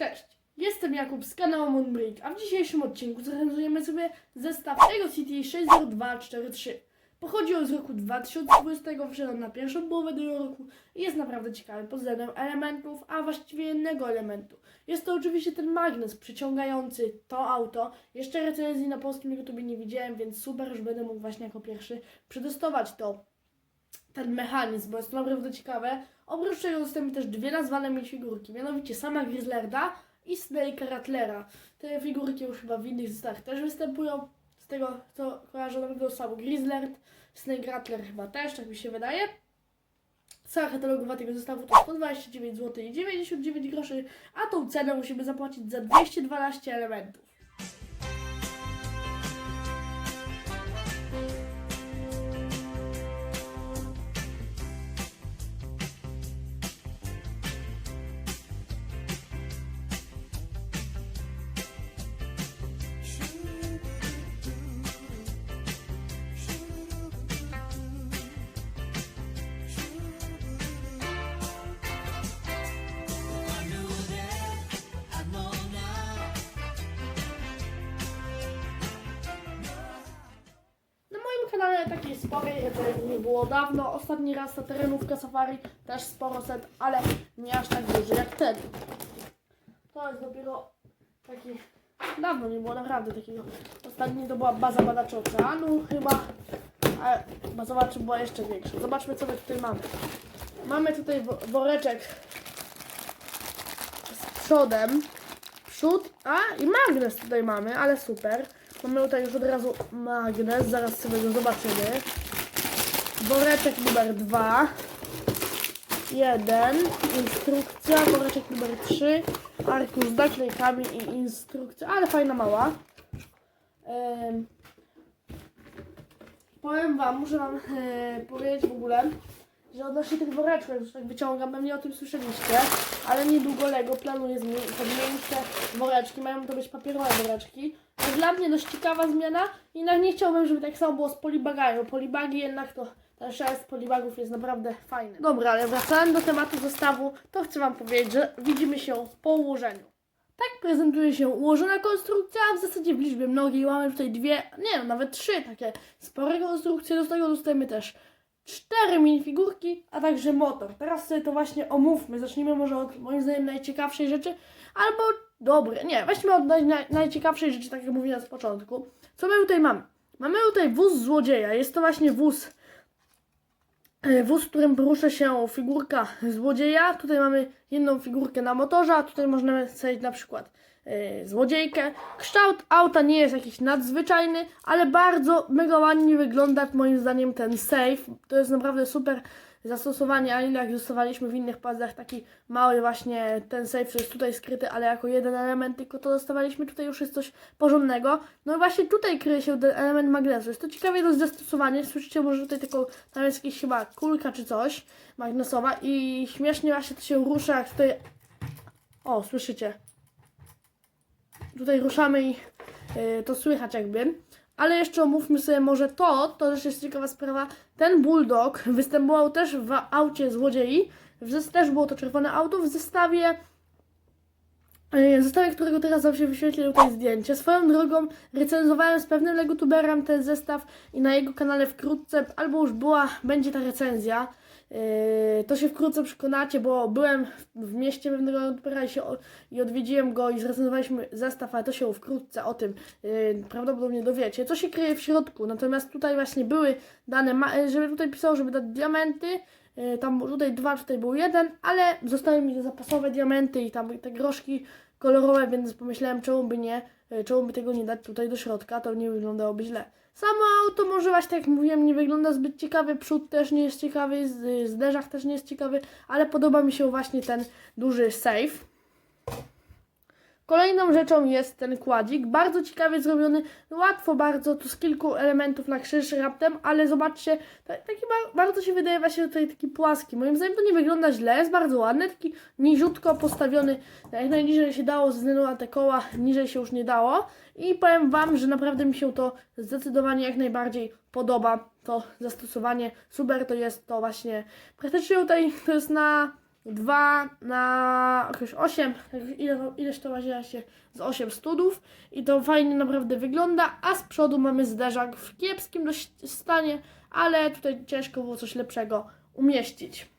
Cześć, jestem Jakub z kanału Moonbreak, a w dzisiejszym odcinku zrecenzujemy sobie zestaw Ego City 60243. Pochodzi on z roku 2020, wyszedł na pierwszą połowę tego roku i jest naprawdę ciekawy pod względem elementów, a właściwie jednego elementu. Jest to oczywiście ten magnes przyciągający to auto. Jeszcze recenzji na polskim YouTube nie widziałem, więc super, że będę mógł właśnie jako pierwszy przetestować to ten mechanizm, bo jest to naprawdę ciekawe. Oprócz tego zostały też dwie nazwane mi figurki, mianowicie sama Grizzlarda i Snake'a Rattlera. Te figurki już chyba w innych zestawach też występują. Z tego co kojarzę naprawdę samo Grizzlard, Snake Rattler chyba też, tak mi się wydaje. Cena katalogowa tego zestawu to 129 zł i 99 groszy, a tą cenę musimy zapłacić za 212 elementów. Kanale takiej sporej recenzji nie było dawno. Ostatni raz ta terenówka safari też sporo set, ale nie aż tak duży jak ten. To jest dopiero taki... Dawno nie było naprawdę takiego. Ostatni to była baza badacza oceanu chyba. Ale bazowa czy była jeszcze większa. Zobaczmy co my tutaj mamy. Mamy tutaj wo- woreczek z przodem. Przód, a i magnes tutaj mamy, ale super. Mamy tutaj już od razu magnes, zaraz sobie go zobaczymy. Woreczek numer 2. Jeden. Instrukcja. Woreczek numer 3. Arkusz z naklejkami i instrukcja, ale fajna mała. Em, powiem Wam, muszę Wam e, powiedzieć w ogóle, że odnośnie tych woreczków, już tak wyciągam, pewnie o tym słyszeliście, ale niedługo Lego planuje zmienić, te woreczki, mają to być papierowe woreczki. To dla mnie dość ciekawa zmiana jednak nie chciałbym, żeby tak samo było z polibagami, polibagi jednak to ten szelest polibagów jest naprawdę fajny. Dobra, ale wracając do tematu zestawu, to chcę Wam powiedzieć, że widzimy się po ułożeniu. Tak prezentuje się ułożona konstrukcja, w zasadzie w liczbie mnogiej mamy tutaj dwie, nie no, nawet trzy takie spore konstrukcje, do tego dostajemy też cztery minifigurki, a także motor. Teraz sobie to właśnie omówmy, zacznijmy może od moim zdaniem najciekawszej rzeczy, albo dobre, nie, weźmy od naj, naj, najciekawszej rzeczy, tak jak mówiłem z początku. Co my tutaj mamy? Mamy tutaj wóz złodzieja, jest to właśnie wóz Wóz, w którym porusza się figurka złodzieja. Tutaj mamy jedną figurkę na motorze, a tutaj możemy wsadzić na przykład e, złodziejkę. Kształt auta nie jest jakiś nadzwyczajny, ale bardzo mega ładnie wygląda moim zdaniem ten safe. To jest naprawdę super zastosowanie, a jak dostawaliśmy w innych puzzlach taki mały właśnie ten safe, jest tutaj skryty, ale jako jeden element, tylko to dostawaliśmy tutaj już jest coś porządnego. No i właśnie tutaj kryje się ten element magnesu. Jest to ciekawie do zastosowania. Słyszycie może tutaj tylko, tam jest jakaś chyba kulka czy coś magnesowa i śmiesznie właśnie to się rusza, jak tutaj... O, słyszycie? Tutaj ruszamy i yy, to słychać jakby. Ale jeszcze omówmy sobie może to, to też jest ciekawa sprawa. Ten bulldog występował też w aucie złodziei. W też było to czerwone auto w zestawie. yy, Zestawie, którego teraz wam się tutaj zdjęcie. Swoją drogą recenzowałem z pewnym legotuberem ten zestaw i na jego kanale wkrótce, albo już była, będzie ta recenzja. Yy, to się wkrótce przekonacie, bo byłem w- mieście pewnego youtubera i, się i odwiedziłem go i zrecenzowaliśmy zestaw, ale to się wkrótce o tym yy, prawdopodobnie dowiecie. Co się kryje w środku? Natomiast tutaj właśnie były dane, yy, żeby tutaj pisało, żeby dać diamenty. Tam tutaj dwa, tutaj był jeden, ale zostały mi zapasowe diamenty i tam te groszki kolorowe, więc pomyślałem, czemu by nie, czemu by tego nie dać tutaj do środka, to nie wyglądałoby źle. Samo auto może właśnie tak jak mówiłem, nie wygląda zbyt ciekawie, przód też nie jest ciekawy, zderzak też nie jest ciekawy, ale podoba mi się właśnie ten duży safe. Kolejną rzeczą jest ten kładzik, bardzo ciekawie zrobiony, łatwo bardzo, tu z kilku elementów na krzyż raptem, ale zobaczcie, ta- taki ba- bardzo się wydaje właśnie tutaj taki płaski, moim zdaniem to nie wygląda źle, jest bardzo ładny, taki niziutko postawiony, jak najniżej się dało ze na te koła, niżej się już nie dało. I powiem Wam, że naprawdę mi się to zdecydowanie jak najbardziej podoba, to zastosowanie, super to jest to właśnie, praktycznie tutaj to jest na 2 na jakieś 8, ile, ileś to ważyła się z 8 studów. I to fajnie naprawdę wygląda, a z przodu mamy zderzak w kiepskim dość stanie, ale tutaj ciężko było coś lepszego umieścić.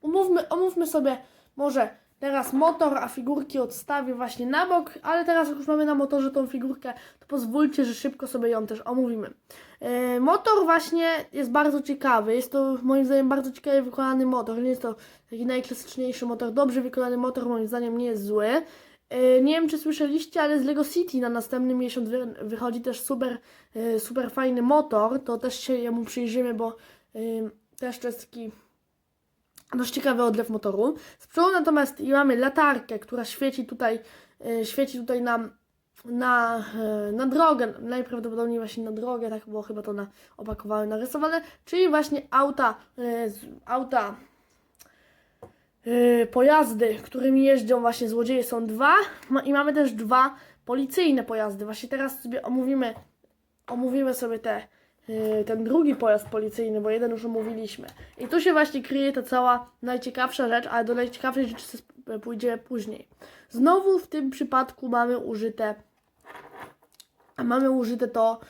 Umówmy, omówmy sobie może teraz motor, a figurki odstawię właśnie na bok, ale teraz jak już mamy na motorze tą figurkę, to pozwólcie, że szybko sobie ją też omówimy. Yy, motor właśnie jest bardzo ciekawy, jest to moim zdaniem bardzo ciekawie wykonany motor, nie jest to taki najklasyczniejszy motor, dobrze wykonany motor moim zdaniem nie jest zły. Yy, Nie wiem, czy słyszeliście, ale z Lego City na następny miesiąc wy, wychodzi też super, yy, super fajny motor. To też się jemu przyjrzymy, bo też to jest taki dość ciekawy odlew motoru. Z przodu natomiast mamy latarkę, która świeci tutaj, yy, świeci tutaj nam na, yy, na drogę, najprawdopodobniej właśnie na drogę, tak było chyba to na opakowałem narysowane, czyli właśnie auta, z- auta pojazdy, którymi jeżdżą właśnie złodzieje są dwa i mamy też dwa policyjne pojazdy. Właśnie teraz sobie omówimy, omówimy sobie te, ten drugi pojazd policyjny, bo jeden już omówiliśmy. I tu się właśnie kryje ta cała najciekawsza rzecz, ale do najciekawszej rzeczy sp- pójdziemy później. Znowu w tym przypadku mamy użyte mamy użyte to y,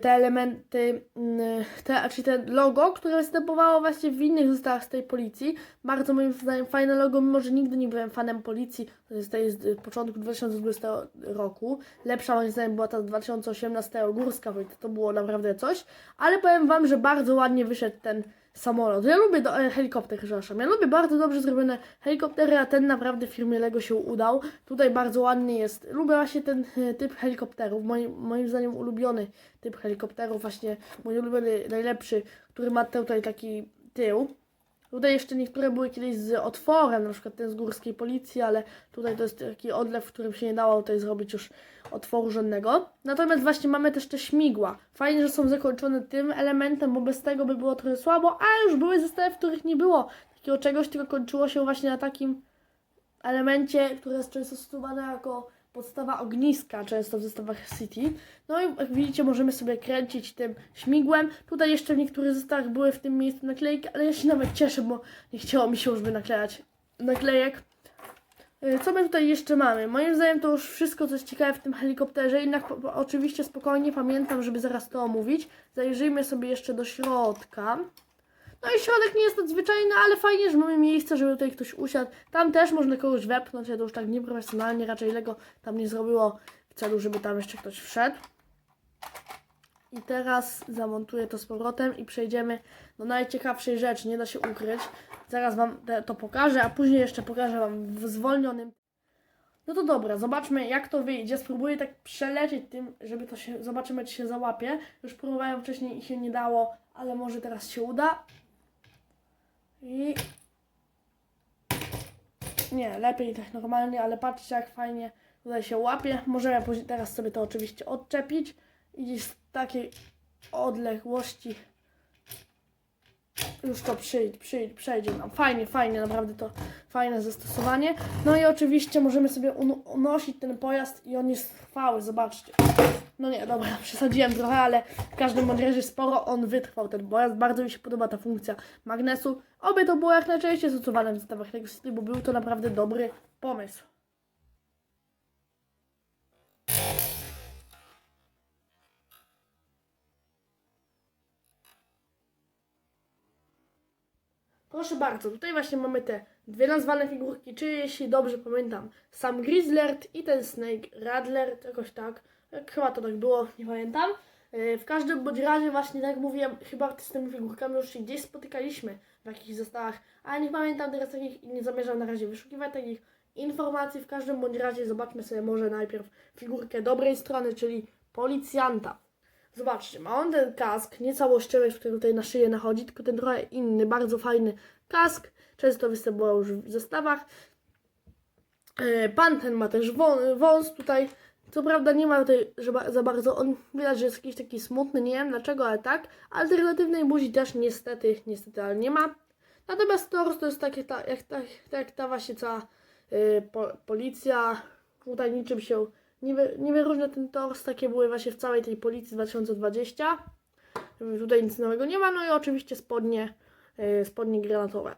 te elementy, y, te, czyli te logo, które występowało właśnie w innych zestawach z tej policji. Bardzo moim zdaniem fajne logo, mimo że nigdy nie byłem fanem policji, to jest, to jest z początku 2020 roku. Lepsza moim zdaniem była ta z 2018 górska, to było naprawdę coś. Ale powiem Wam, że bardzo ładnie wyszedł ten samolot. Ja lubię do, e, helikopter, przepraszam. Ja lubię bardzo dobrze zrobione helikoptery, a ten naprawdę w firmie Lego się udał. Tutaj bardzo ładnie jest. Lubię właśnie ten e, typ helikopterów. Moim, moim zdaniem ulubiony typ helikopterów, właśnie mój ulubiony, najlepszy, który ma tutaj taki tył. Tutaj jeszcze niektóre były kiedyś z otworem, na przykład ten z górskiej policji, ale tutaj to jest taki odlew, w którym się nie dało tutaj zrobić już otworu żadnego. Natomiast właśnie mamy też te śmigła. Fajnie, że są zakończone tym elementem, bo bez tego by było trochę słabo, a już były zestawy, w których nie było takiego czegoś, tylko kończyło się właśnie na takim elemencie, które jest często stosowane jako podstawa ogniska, często w zestawach City. No i jak widzicie, możemy sobie kręcić tym śmigłem. Tutaj jeszcze w niektórych zestawach były w tym miejscu naklejki, ale ja się nawet cieszę, bo nie chciało mi się już by naklejać naklejek. Y, Co my tutaj jeszcze mamy? Moim zdaniem to już wszystko, co jest ciekawe w tym helikopterze, jednak oczywiście spokojnie pamiętam, żeby zaraz to omówić. Zajrzyjmy sobie jeszcze do środka. No i środek nie jest nadzwyczajny, ale fajnie, że mamy miejsce, żeby tutaj ktoś usiadł. Tam też można kogoś wepchnąć, ja to już tak nieprofesjonalnie, raczej Lego tam nie zrobiło w celu, żeby tam jeszcze ktoś wszedł. I teraz zamontuję to z powrotem i przejdziemy do najciekawszej rzeczy, nie da się ukryć. Zaraz Wam to pokażę, a później jeszcze pokażę Wam w zwolnionym. No to dobra, zobaczmy jak to wyjdzie. Spróbuję tak przelecieć tym, żeby to się, zobaczymy czy się załapie. Już próbowałem wcześniej i się nie dało, ale może teraz się uda. I... Nie, lepiej tak normalnie, ale patrzcie jak fajnie tutaj się łapie. Możemy później teraz sobie to oczywiście odczepić i gdzieś z takiej odległości już to przyjdzie, przyjdzie, przejdzie nam. Fajnie, fajnie, naprawdę to fajne zastosowanie. No i oczywiście możemy sobie unosić ten pojazd i on jest trwały, zobaczcie. No nie, dobra, przesadziłem trochę, ale w każdym razie sporo on wytrwał ten pojazd. Bardzo mi się podoba ta funkcja magnesu. Oby to było jak najczęściej stosowane w zestawach Lego bo był to naprawdę dobry pomysł. Proszę bardzo, tutaj właśnie mamy te dwie nazwane figurki, czy jeśli dobrze pamiętam, sam Grizzlerd i ten Snake Radler, jakoś tak, chyba to tak było, nie pamiętam. Yy, W każdym bądź razie właśnie, tak jak mówiłem, chyba z tymi figurkami już się gdzieś spotykaliśmy w jakichś zestawach, ale nie pamiętam teraz takich i nie zamierzam na razie wyszukiwać takich informacji. W każdym bądź razie zobaczmy sobie może najpierw figurkę dobrej strony, czyli policjanta. Zobaczcie, ma on ten kask, nie całościowy, który tutaj na szyję nachodzi, tylko ten trochę inny, bardzo fajny kask. Często występował już w zestawach. E, Pan ten ma też wą- wąs tutaj. Co prawda nie ma tutaj za bardzo, on widać, że jest jakiś taki smutny, nie wiem dlaczego, ale tak. Alternatywnej buzi też niestety, niestety, ale nie ma. Natomiast tors to jest takie, ta, jak, ta, tak jak ta właśnie cała y, po, policja. Tutaj niczym się nie, wy, nie wyróżnia ten tors, takie były właśnie w całej tej policji 2020. Tutaj nic nowego nie ma, no i oczywiście spodnie, y, spodnie granatowe.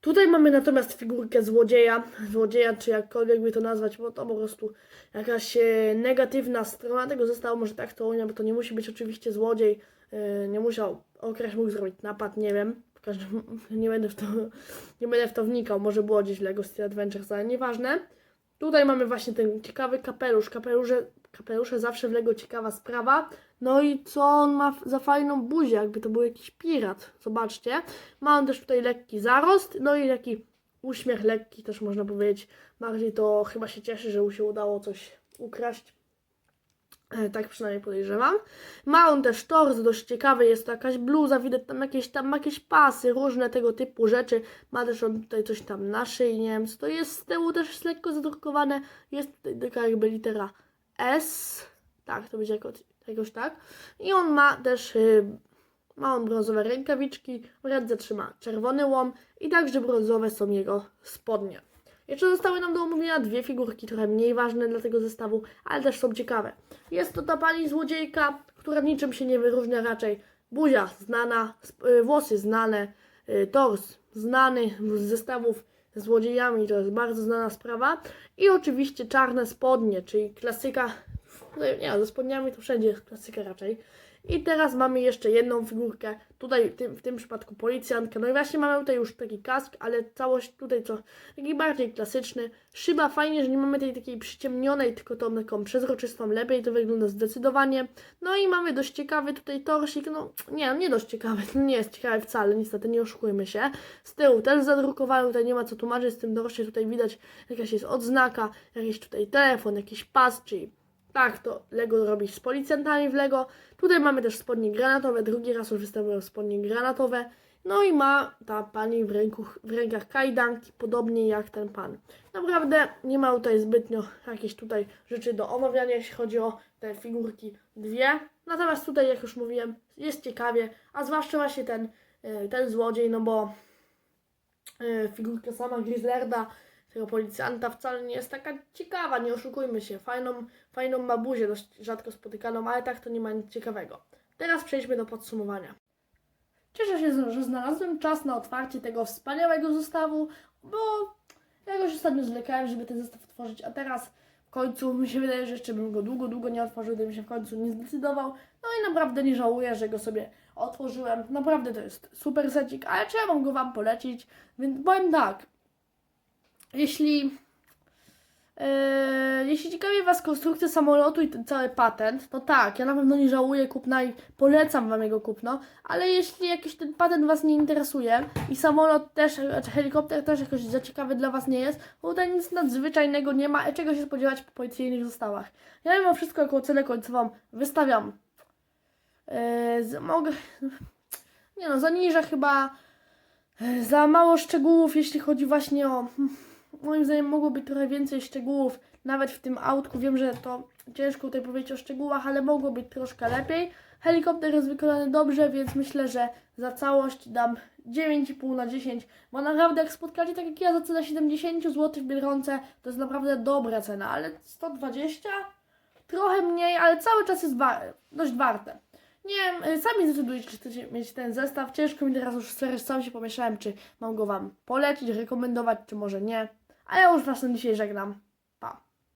Tutaj mamy natomiast figurkę złodzieja, złodzieja czy jakkolwiek by to nazwać, bo to po prostu jakaś e, negatywna strona tego zestawu, może tak to bo to nie musi być oczywiście złodziej, e, nie musiał, okres mógł zrobić napad, nie wiem, w każdym, nie będę w to, nie będę w to wnikał, może było gdzieś Lego City Adventures, ale nieważne. Tutaj mamy właśnie ten ciekawy kapelusz, kapelusze, kapelusze zawsze w Lego ciekawa sprawa, no i co on ma za fajną buzię, jakby to był jakiś pirat, zobaczcie. Ma on też tutaj lekki zarost, no i taki uśmiech lekki też można powiedzieć. Bardziej to chyba się cieszy, że mu się udało coś ukraść. E, Tak przynajmniej podejrzewam. Ma on też tors dość ciekawy, jest to jakaś bluza, widać tam jakieś, tam jakieś pasy, różne tego typu rzeczy. Ma też on tutaj coś tam na szyi, nie wiem co to jest. Z tyłu też jest lekko zadrukowane. Jest tutaj taka jakby litera S. Tak, to będzie jako, jakoś tak. I on ma też, y, ma on brązowe rękawiczki, w ręce trzyma czerwony łom i także brązowe są jego spodnie. Jeszcze zostały nam do omówienia dwie figurki, trochę mniej ważne dla tego zestawu, ale też są ciekawe. Jest to ta pani złodziejka, która niczym się nie wyróżnia raczej. Buzia znana, y, włosy znane, y, tors znany z zestawów złodziejami, to jest bardzo znana sprawa. I oczywiście czarne spodnie, czyli klasyka, no nie, ze spodniami to wszędzie klasyka raczej. I teraz mamy jeszcze jedną figurkę, tutaj w tym, w tym przypadku policjantka. No i właśnie mamy tutaj już taki kask, ale całość tutaj co taki bardziej klasyczny. Szyba fajnie, że nie mamy tej takiej przyciemnionej, tylko tą taką przezroczystą, lepiej to wygląda zdecydowanie. No i mamy dość ciekawy tutaj torsik, no nie, nie dość ciekawy, nie jest ciekawy wcale, niestety nie oszukujmy się. Z tyłu też zadrukowałem, tutaj nie ma co tłumaczyć, z tym dorsie tutaj widać jakaś jest odznaka, jakiś tutaj telefon, jakiś pas, czyli tak, to Lego robi z policjantami w Lego. Tutaj mamy też spodnie granatowe, drugi raz już występują spodnie granatowe. No i ma ta pani w, ręku, w rękach kajdanki, podobnie jak ten pan. Naprawdę nie ma tutaj zbytnio jakichś tutaj rzeczy do omawiania, jeśli chodzi o te figurki dwie. Natomiast tutaj, jak już mówiłem, jest ciekawie, a zwłaszcza właśnie ten, y, ten złodziej, no bo y, figurka sama Grizzlerda, tego policjanta wcale nie jest taka ciekawa, nie oszukujmy się. Fajną, fajną ma buzię, dość rzadko spotykaną, ale tak to nie ma nic ciekawego. Teraz przejdźmy do podsumowania. Cieszę się, że znalazłem czas na otwarcie tego wspaniałego zestawu, bo jakoś ostatnio zwlekałem, żeby ten zestaw otworzyć, a teraz w końcu mi się wydaje, że jeszcze bym go długo, długo nie otworzył, gdybym się w końcu nie zdecydował. No i naprawdę nie żałuję, że go sobie otworzyłem. Naprawdę to jest super secik, ale czy ja mam go Wam polecić? Więc powiem tak, jeśli Yy, jeśli ciekawi Was konstrukcja samolotu i ten cały patent, to tak, ja na pewno nie żałuję kupna i polecam Wam jego kupno, ale jeśli jakiś ten patent Was nie interesuje i samolot też, znaczy helikopter też jakoś za ciekawy dla Was nie jest, bo tutaj nic nadzwyczajnego nie ma, czego się spodziewać po policyjnych zestawach. Ja mimo wszystko jako cenę końcową wystawiam. Yy, mogę... Nie no, zaniżę chyba yy, za mało szczegółów, jeśli chodzi właśnie o moim zdaniem mogło być trochę więcej szczegółów, nawet w tym autku. Wiem, że to ciężko tutaj powiedzieć o szczegółach, ale mogło być troszkę lepiej. Helikopter jest wykonany dobrze, więc myślę, że za całość dam 9,5 na 10, bo naprawdę jak spotkacie tak jak ja za cenę 70 zł w Biedronce, to jest naprawdę dobra cena, ale 120? Trochę mniej, ale cały czas jest dość warte. Nie wiem, y, sami zdecydujcie, czy chcecie mieć ten zestaw. Ciężko mi teraz już serio sam się pomieszałem, czy mam go Wam polecić, rekomendować, czy może nie. A ja już Was na dzisiaj żegnam.